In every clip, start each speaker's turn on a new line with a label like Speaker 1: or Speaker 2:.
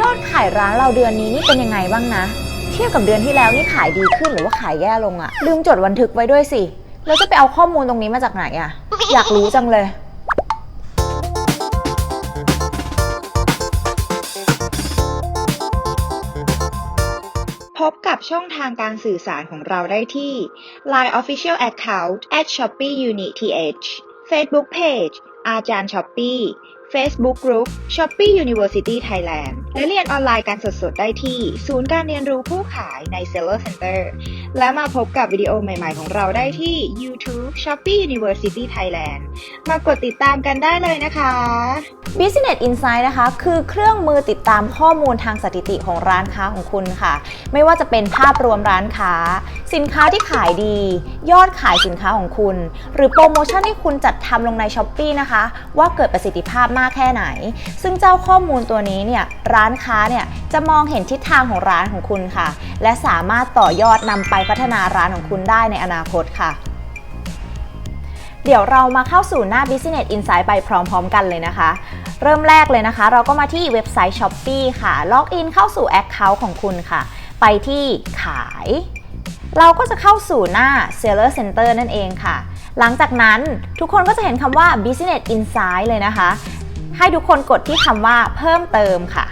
Speaker 1: ยอดขายร้านเราเดือนนี้นี่เป็นยังไงบ้างนะ เทียบกับเดือนที่แล้วนี่ขายดีขึ้นหรือว่าขายแย่ลงอะลืมจดบันทึกไว้ด้วยสิแล้วจะไปเอาข้อมูลตรงนี้มาจากไหนอะอยากรู้จังเลย
Speaker 2: พบกับช่องทางการสื่อสารของเราได้ที่ Line Official Account at Shopee Unit TH Facebook Page อาจารย์ Shopee Facebook Group Shopee University Thailand และเรียนออนไลน์การสดๆ ได้ที่ ศูนย์การเรียนรู้ผู้ขายใน Seller Center และมาพบกับวิดีโอใหม่ๆของเราได้ที่ YouTube Shopee University Thailand มากดติดตามกันได้เลยนะคะ
Speaker 1: Business Insight นะคะ คือเครื่องมือติดตามข้อมูลทางสถิติของร้านค้าของคุณค่ะ ไม่ว่าจะเป็นภาพรวมร้านค้า สินค้าที่ขายดี ยอดขายสินค้าของคุณ หรือโปรโมชั่นที่คุณจัดทำลงใน s h อ p e e นะคะ ว่าเกิดประสิทธิภาพมากแค่ไหน ซึ่งเจ้าข้อมูลตัวนี้เนี่ยร้านานค้าเนี่ยจะมองเห็นทิศทางของร้านของคุณค่ะ และสามารถต่อยอดนำไปพัฒนาร้านของคุณได้ในอนาคตค่ะ เดี๋ยวเรามาเข้าสู่หน้า Business Insight ไปพร้อม ๆ กันเลยนะคะ เริ่มแรกเลยนะคะ เราก็มาที่เว็บไซต์ Shopee ค่ะล็อกอินเข้าสู่ Account ของคุณค่ะ ไปที่ขาย เราก็จะเข้าสู่หน้า Seller Center นั่นเองค่ะ หลังจากนั้นทุกคนก็จะเห็นคำว่า Business Insight เลยนะคะให้ทุกคนกดที่คำว่าเพิ่มเติมค่ะ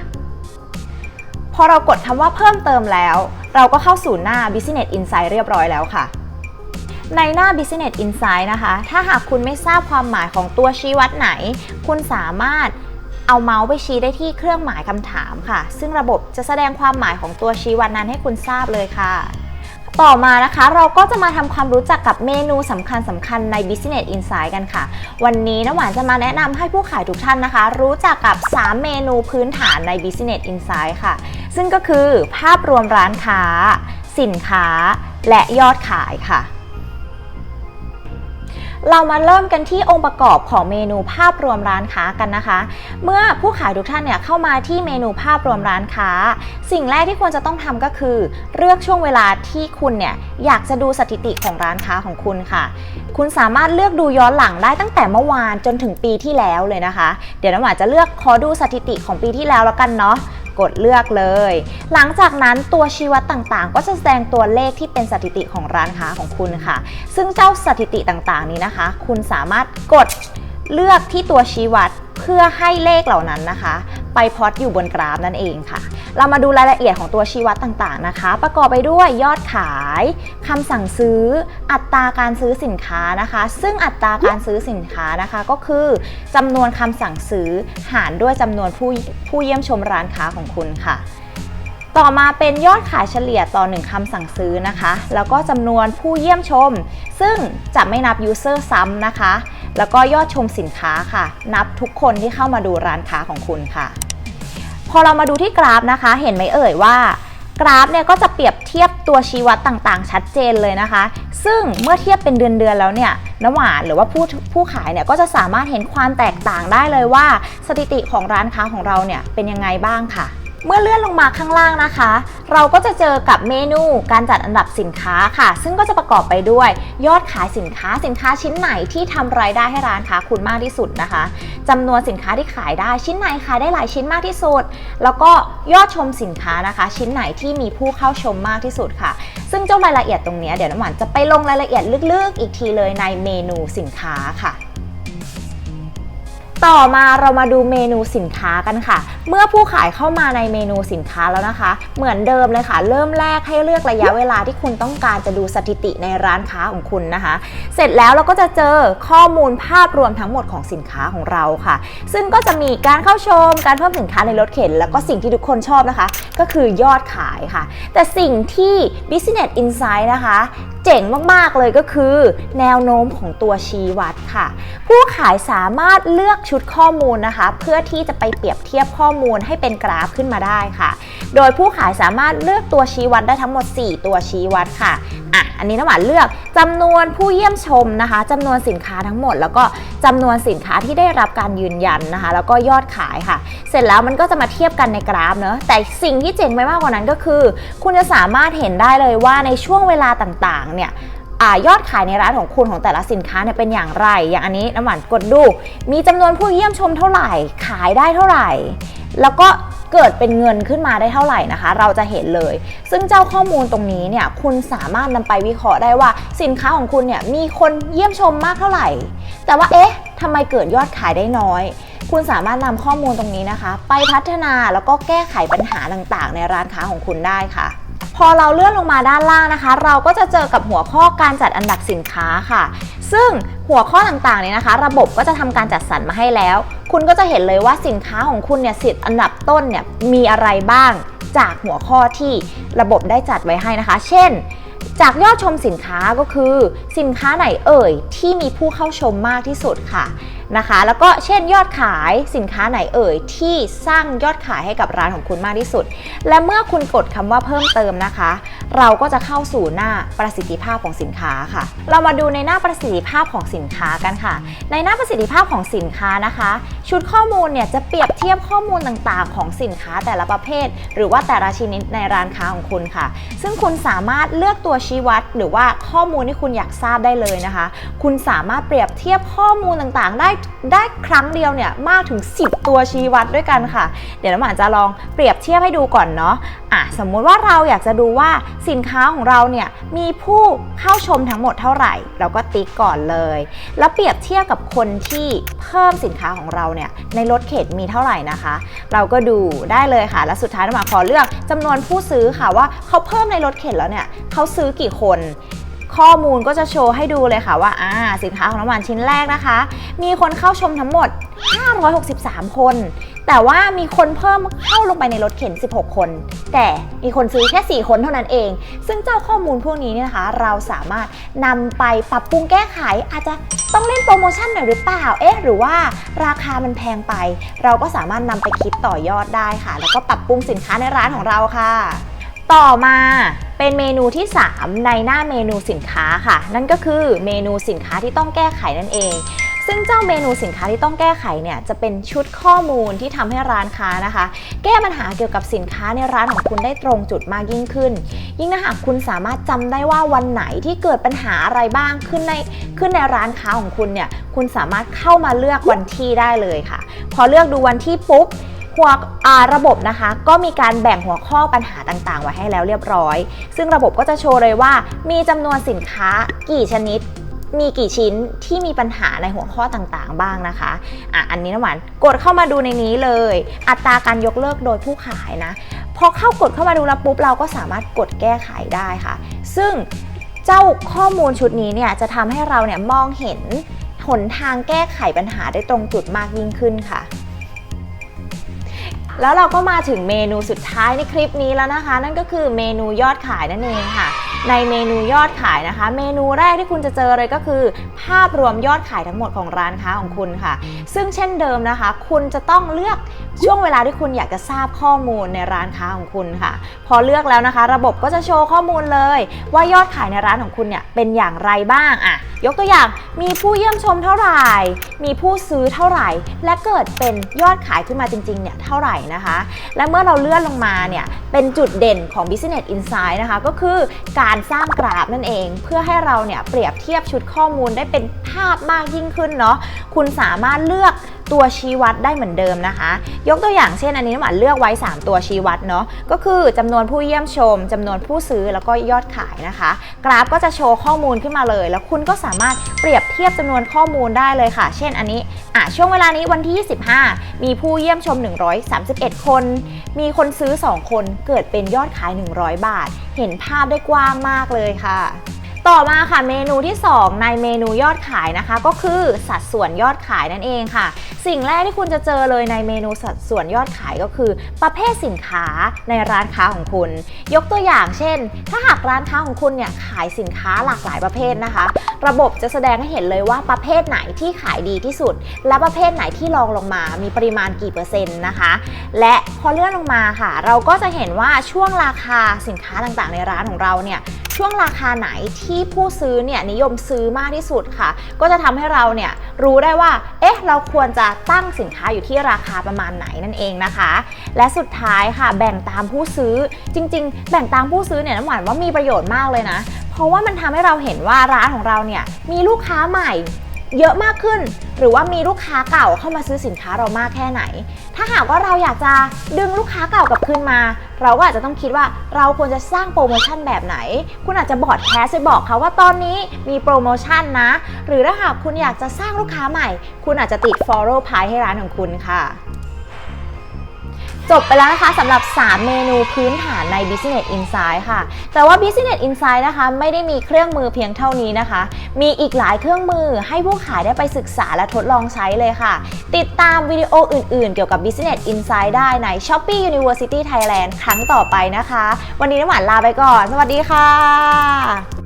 Speaker 1: พอเรากดคำว่าเพิ่มเติมแล้ว เราก็เข้าสู่หน้า Business Insight เรียบร้อยแล้วค่ะ ในหน้า Business Insight นะคะ ถ้าหากคุณไม่ทราบความหมายของตัวชี้วัดไหน คุณสามารถเอาเมาส์ไปชี้ได้ที่เครื่องหมายคำถามค่ะ ซึ่งระบบจะแสดงความหมายของตัวชี้วัดนั้นให้คุณทราบเลยค่ะ ต่อมานะคะ เราก็จะมาทำความรู้จักกับเมนูสำคัญสำคัญใน Business Insight กันค่ะ วันนี้น้ำหวานจะมาแนะนำให้ผู้ขายทุกท่านนะคะ รู้จักกับ 3 เมนูพื้นฐานใน Business Insight ค่ะ ซึ่งก็คือภาพรวมร้านค้า สินค้า และยอดขายค่ะ เรามาเริ่มกันที่องค์ประกอบของเมนูภาพรวมร้านค้ากันนะคะ เมื่อผู้ขายทุกท่านเนี่ยเข้ามาที่เมนูภาพรวมร้านค้า สิ่งแรกที่ควรจะต้องทำก็คือ เลือกช่วงเวลาที่คุณเนี่ยอยากจะดูสถิติของร้านค้าของคุณค่ะคุณสามารถเลือกดูย้อนหลังได้ตั้งแต่เมื่อวานจนถึงปีที่แล้วเลยนะคะ เดี๋ยวน้ำหวานจะเลือกขอดูสถิติของปีที่แล้วแล้วกันเนาะ กดเลือกเลย หลังจากนั้นตัวชี้วัดต่างๆ ก็จะแสดงตัวเลขที่เป็นสถิติของร้านค้าของคุณค่ะ ซึ่งเจ้าสถิติต่างๆ นี้นะคะ คุณสามารถกดเลือกที่ตัวชี้วัดเพื่อให้เลขเหล่านั้นนะคะ ไปพอตอยู่บนกราฟนั่นเองค่ะ เรามาดูรายละเอียดของตัวชี้วัดต่างๆนะคะ ประกอบไปด้วยยอดขายคำสั่งซื้อ อัตราการซื้อสินค้านะคะ ซึ่งอัตราการซื้อสินค้านะคะก็คือจำนวนคำสั่งซื้อหารด้วยจำนวนผู้ผู้เยี่ยมชมร้านค้าของคุณค่ะต่อมาเป็นยอดขายเฉลี่ยต่อ 1คำสั่งซื้อนะคะ แล้วก็จำนวนผู้เยี่ยมชม ซึ่งจะไม่นับยูเซอร์ซ้ำนะคะ แล้วก็ยอดชมสินค้าค่ะ นับทุกคนที่เข้ามาดูร้านค้าของคุณค่ะ พอเรามาดูที่กราฟนะคะ เห็นไหมเอ่ยว่ากราฟเนี่ยก็จะเปรียบเทียบตัวชี้วัดต่างๆ ชัดเจนเลยนะคะ ซึ่งเมื่อเทียบเป็นเดือนๆแล้วเนี่ยน้ำหวานหรือว่าผู้ผู้ขายเนี่ยก็จะสามารถเห็นความแตกต่างได้เลยว่า สถิติของร้านค้าของเราเนี่ยเป็นยังไงบ้างค่ะ เมื่อเลื่อนลงมาข้างล่างนะคะ เราก็จะเจอกับเมนูการจัดอันดับสินค้าค่ะ ซึ่งก็จะประกอบไปด้วยยอดขายสินค้าสินค้าชิ้นไหนที่ทำรายได้ให้ร้านค้าคุณมากที่สุดนะคะจำนวนสินค้าที่ขายได้ชิ้นไหนขายได้หลายชิ้นมากที่สุด แล้วก็ยอดชมสินค้านะคะ ชิ้นไหนที่มีผู้เข้าชมมากที่สุดค่ะ ซึ่งเจ้ารายละเอียดตรงนี้เดี๋ยวน้ำหวานจะไปลงรายละเอียดลึกๆ อีกทีเลยในเมนูสินค้าค่ะ ต่อมาเรามาดูเมนูสินค้ากันค่ะ เมื่อผู้ขายเข้ามาในเมนูสินค้าแล้วนะคะ เหมือนเดิมเลยค่ะ เริ่มแรกให้เลือกระยะเวลาที่คุณต้องการจะดูสถิติในร้านค้าของคุณนะคะ เสร็จแล้วเราก็จะเจอข้อมูลภาพรวมทั้งหมดของสินค้าของเราค่ะ ซึ่งก็จะมีการเข้าชมการเพิ่มสินค้าในรถเข็น แล้วก็สิ่งที่ทุกคนชอบนะคะ ก็คือยอดขายค่ะ แต่สิ่งที่ Business Insight นะคะเจ๋งมากๆเลยก็คือ แนวโน้มของตัวชี้วัดค่ะ ผู้ขายสามารถเลือกชุดข้อมูลนะคะ เพื่อที่จะไปเปรียบเทียบข้อมูลให้เป็นกราฟขึ้นมาได้ค่ะ โดยผู้ขายสามารถเลือกตัวชี้วัดได้ทั้งหมด 4 ตัวชี้วัดค่ะอะ อันนี้น้ำหวานเลือกจำนวนผู้เยี่ยมชมนะคะจำนวนสินค้าทั้งหมด แล้วก็จำนวนสินค้าที่ได้รับการยืนยันนะคะ แล้วก็ยอดขายค่ะ เสร็จแล้วมันก็จะมาเทียบกันในกราฟเนอะแต่สิ่งที่เจ๋งไปมากกว่านั้นก็คือ คุณจะสามารถเห็นได้เลยว่าในช่วงเวลาต่างเนี่ยอยอดขายในร้านของคุณของแต่ละสินค้าเนี่ยเป็นอย่างไร อย่างอันนี้น้ำหวานกดดู มีจำนวนผู้เยี่ยมชมเท่าไหร่ ขายได้เท่าไหร่ แล้วก็เกิดเป็นเงินขึ้นมาได้เท่าไหร่นะคะ เราจะเห็นเลย ซึ่งเจ้าข้อมูลตรงนี้เนี่ยคุณสามารถนำไปวิเคราะห์ได้ว่าสินค้าของคุณเนี่ยมีคนเยี่ยมชมมากเท่าไหร่ แต่ว่าเอ๊ะทำไมเกิดยอดขายได้น้อย คุณสามารถนำข้อมูลตรงนี้นะคะ ไปพัฒนาแล้วก็แก้ไขปัญหาต่างๆ ในร้านค้าของคุณได้ค่ะ พอเราเลื่อนลงมาด้านล่างนะคะ เราก็จะเจอกับหัวข้อการจัดอันดับสินค้าค่ะ ซึ่งหัวข้อต่างๆเนี่ยนะคะ ระบบก็จะทำการจัดสรรมาให้แล้ว คุณก็จะเห็นเลยว่าสินค้าของคุณเนี่ยสิทธิ์อันดับต้นเนี่ยมีอะไรบ้าง จากหัวข้อที่ระบบได้จัดไว้ให้นะคะ เช่นจากยอดชมสินค้าก็คือ สินค้าไหนเอ่ยที่มีผู้เข้าชมมากที่สุดค่ะ นะคะ แล้วก็เช่นยอดขายสินค้าไหนเอ่ย ที่สร้างยอดขายให้กับร้านของคุณมากที่สุด และเมื่อคุณกดคำว่าเพิ่มเติมนะคะ เราก็จะเข้าสู่หน้าประสิทธิภาพของสินค้าค่ะ เรามาดูในหน้าประสิทธิภาพของสินค้ากันค่ะ ในหน้าประสิทธิภาพของสินค้านะคะ ชุดข้อมูลเนี่ยจะเปรียบเทียบข้อมูลต่างๆ ของสินค้าแต่ละประเภท หรือว่าแต่ละชนิดในร้านค้าของคุณค่ะ ซึ่งคุณสามารถเลือกตัวชี้วัด หรือว่าข้อมูลที่คุณอยากทราบได้เลยนะคะ คุณสามารถเปรียบเทียบข้อมูลต่างๆ ได้ได้ครั้งเดียวเนี่ยมากถึง 10 ตัวชี้วัดด้วยกันค่ะ เดี๋ยวน้ำหวานจะลองเปรียบเทียบให้ดูก่อนเนาะอะสมมุติว่าเราอยากจะดูว่าสินค้าของเราเนี่ยมีผู้เข้าชมทั้งหมดเท่าไหร่ เราก็ติ๊กก่อนเลย แล้วเปรียบเทียบกับคนที่เพิ่มสินค้าของเราเนี่ยในรถเข็นมีเท่าไหร่นะคะ เราก็ดูได้เลยค่ะ และสุดท้ายน้ำหวานขอเลือกจำนวนผู้ซื้อค่ะว่าเขาเพิ่มในรถเข็นแล้วเนี่ยเขาซื้อกี่คน ข้อมูลก็จะโชว์ให้ดูเลยค่ะว่าอ่าสินค้าของน้ำหวานชิ้นแรกนะคะ มีคนเข้าชมทั้งหมด 563 คน แต่ว่ามีคนเพิ่มเข้าลงไปในรถเข็น 16 คน แต่มีคนซื้อแค่ 4 คนเท่านั้นเอง ซึ่งเจ้าข้อมูลพวกนี้เนี่ยนะคะ เราสามารถนำไปปรับปรุงแก้ไข อาจจะต้องเล่นโปรโมชั่นหน่อยหรือเปล่า เอ๊ะ หรือว่าราคามันแพงไป เราก็สามารถนำไปคิดต่อยอดได้ค่ะ แล้วก็ปรับปรุงสินค้าในร้านของเราค่ะ ต่อมาเป็นเมนูที่ 3 ในหน้าเมนูสินค้าค่ะ นั่นก็คือเมนูสินค้าที่ต้องแก้ไขนั่นเอง ซึ่งเจ้าเมนูสินค้าที่ต้องแก้ไขเนี่ยจะเป็นชุดข้อมูลที่ทำให้ร้านค้านะคะ แก้ปัญหาเกี่ยวกับสินค้าในร้านของคุณได้ตรงจุดมากยิ่งขึ้น ยิ่งถ้าหากคุณสามารถจำได้ว่าวันไหนที่เกิดปัญหาอะไรบ้างขึ้นในขึ้นในร้านค้าของคุณเนี่ยคุณสามารถเข้ามาเลือกวันที่ได้เลยค่ะ พอเลือกดูวันที่ปุ๊บ หัวาระบบนะคะ ก็มีการแบ่งหัวข้อปัญหาต่างๆ ไว้ให้แล้วเรียบร้อย ซึ่งระบบก็จะโชว์เลยว่า มีจำนวนสินค้ากี่ชนิด มีกี่ชิ้นที่มีปัญหาในหัวข้อต่างๆ บ้างนะคะอะอันนี้น้ำหวานกดเข้ามาดูในนี้เลย อัตราการยกเลิกโดยผู้ขายนะพอเข้ากดเข้ามาดูแล้วปุ๊บเราก็สามารถกดแก้ไขได้ค่ะ ซึ่งเจ้าข้อมูลชุดนี้เนี่ยจะทำให้เราเนี่ยมองเห็นหนทางแก้ไขปัญหาได้ตรงจุดมากยิ่งขึ้นค่ะ แล้วเราก็มาถึงเมนูสุดท้ายในคลิปนี้แล้วนะคะ นั่นก็คือเมนูยอดขายนั่นเองค่ะ ในเมนูยอดขายนะคะ เมนูแรกที่คุณจะเจอเลยก็คือ ภาพรวมยอดขายทั้งหมดของร้านค้าของคุณค่ะ ซึ่งเช่นเดิมนะคะ คุณจะต้องเลือกช่วงเวลาที่คุณอยากจะทราบข้อมูลในร้านค้าของคุณค่ะ พอเลือกแล้วนะคะ ระบบก็จะโชว์ข้อมูลเลย ว่ายอดขายในร้านของคุณเนี่ยเป็นอย่างไรบ้างอะยกตัวอย่างมีผู้เยี่ยมชมเท่าไหร่ มีผู้ซื้อเท่าไหร่ และเกิดเป็นยอดขายขึ้นมาจริงๆเนี่ยเท่าไหร่นะคะ และเมื่อเราเลื่อนลงมาเนี่ยเป็นจุดเด่นของ Business Insight นะคะ ก็คือการการสร้างกราฟนั่นเอง เพื่อให้เราเนี่ยเปรียบเทียบชุดข้อมูลได้เป็นภาพมากยิ่งขึ้นเนาะคุณสามารถเลือก ตัวชี้วัดได้เหมือนเดิมนะคะ ยกตัวอย่างเช่นอันนี้น้ำหวานเลือกไว้ 3 ตัวชี้วัดเนาะก็คือจำนวนผู้เยี่ยมชมจำนวนผู้ซื้อแล้วก็ยอดขายนะคะ กราฟก็จะโชว์ข้อมูลขึ้นมาเลย แล้วคุณก็สามารถเปรียบเทียบจำนวนข้อมูลได้เลยค่ะ เช่นอันนี้อะช่วงเวลานี้วันที่ 25 มีผู้เยี่ยมชม 131 คน มีคนซื้อ 2 คนเกิดเป็นยอดขาย 100 บาท เห็นภาพได้กว้างมากเลยค่ะ ต่อมาค่ะเมนูที่ 2 ในเมนูยอดขายนะคะ ก็คือสัดส่วนยอดขายนั่นเองค่ะ สิ่งแรกที่คุณจะเจอเลยในเมนูสัดส่วนยอดขายก็คือ ประเภทสินค้าในร้านค้าของคุณ ยกตัวอย่างเช่น ถ้าหากร้านค้าของคุณเนี่ยขายสินค้าหลากหลายประเภทนะคะ ระบบจะแสดงให้เห็นเลยว่าประเภทไหนที่ขายดีที่สุด และประเภทไหนที่รองลงมามีปริมาณกี่เปอร์เซ็นต์นะคะ และพอเลื่อนลงมาค่ะ เราก็จะเห็นว่าช่วงราคาสินค้าต่างๆ ในร้านของเราเนี่ย ช่วงราคาไหนที่ผู้ซื้อเนี่ยนิยมซื้อมากที่สุดค่ะ ก็จะทำให้เราเนี่ยรู้ได้ว่า เอ๊ะ เราควรจะตั้งสินค้าอยู่ที่ราคาประมาณไหนนั่นเองนะคะ และสุดท้ายค่ะ แบ่งตามผู้ซื้อ จริง ๆ แบ่งตามผู้ซื้อเนี่ยน้ำหวานว่ามีประโยชน์มากเลยนะ เพราะว่ามันทำให้เราเห็นว่าร้านของเราเนี่ยมีลูกค้าใหม่ เยอะมากขึ้น หรือว่ามีลูกค้าเก่าเข้ามาซื้อสินค้าเรามากแค่ไหน ถ้าหากว่าเราอยากจะดึงลูกค้าเก่ากลับคืนมา เราก็อาจจะต้องคิดว่าเราควรจะสร้างโปรโมชั่นแบบไหน คุณอาจจะบอดแคสไปบอกเขาว่าตอนนี้มีโปรโมชั่นนะ หรือถ้าหากคุณอยากจะสร้างลูกค้าใหม่ คุณอาจจะติด follow pie ให้ร้านของคุณค่ะ จบไปแล้วนะคะสำหรับ 3 เมนูพื้นฐานใน Business Insight ค่ะ แต่ว่า Business Insight นะคะ ไม่ได้มีเครื่องมือเพียงเท่านี้นะคะ มีอีกหลายเครื่องมือให้ผู้ขายได้ไปศึกษาและทดลองใช้เลยค่ะ ติดตามวิดีโออื่นๆ เกี่ยวกับ Business Insight ได้ใน Shopee University Thailand ครั้งต่อไปนะคะ วันนี้น้ำหวานลาไปก่อน สวัสดีค่ะ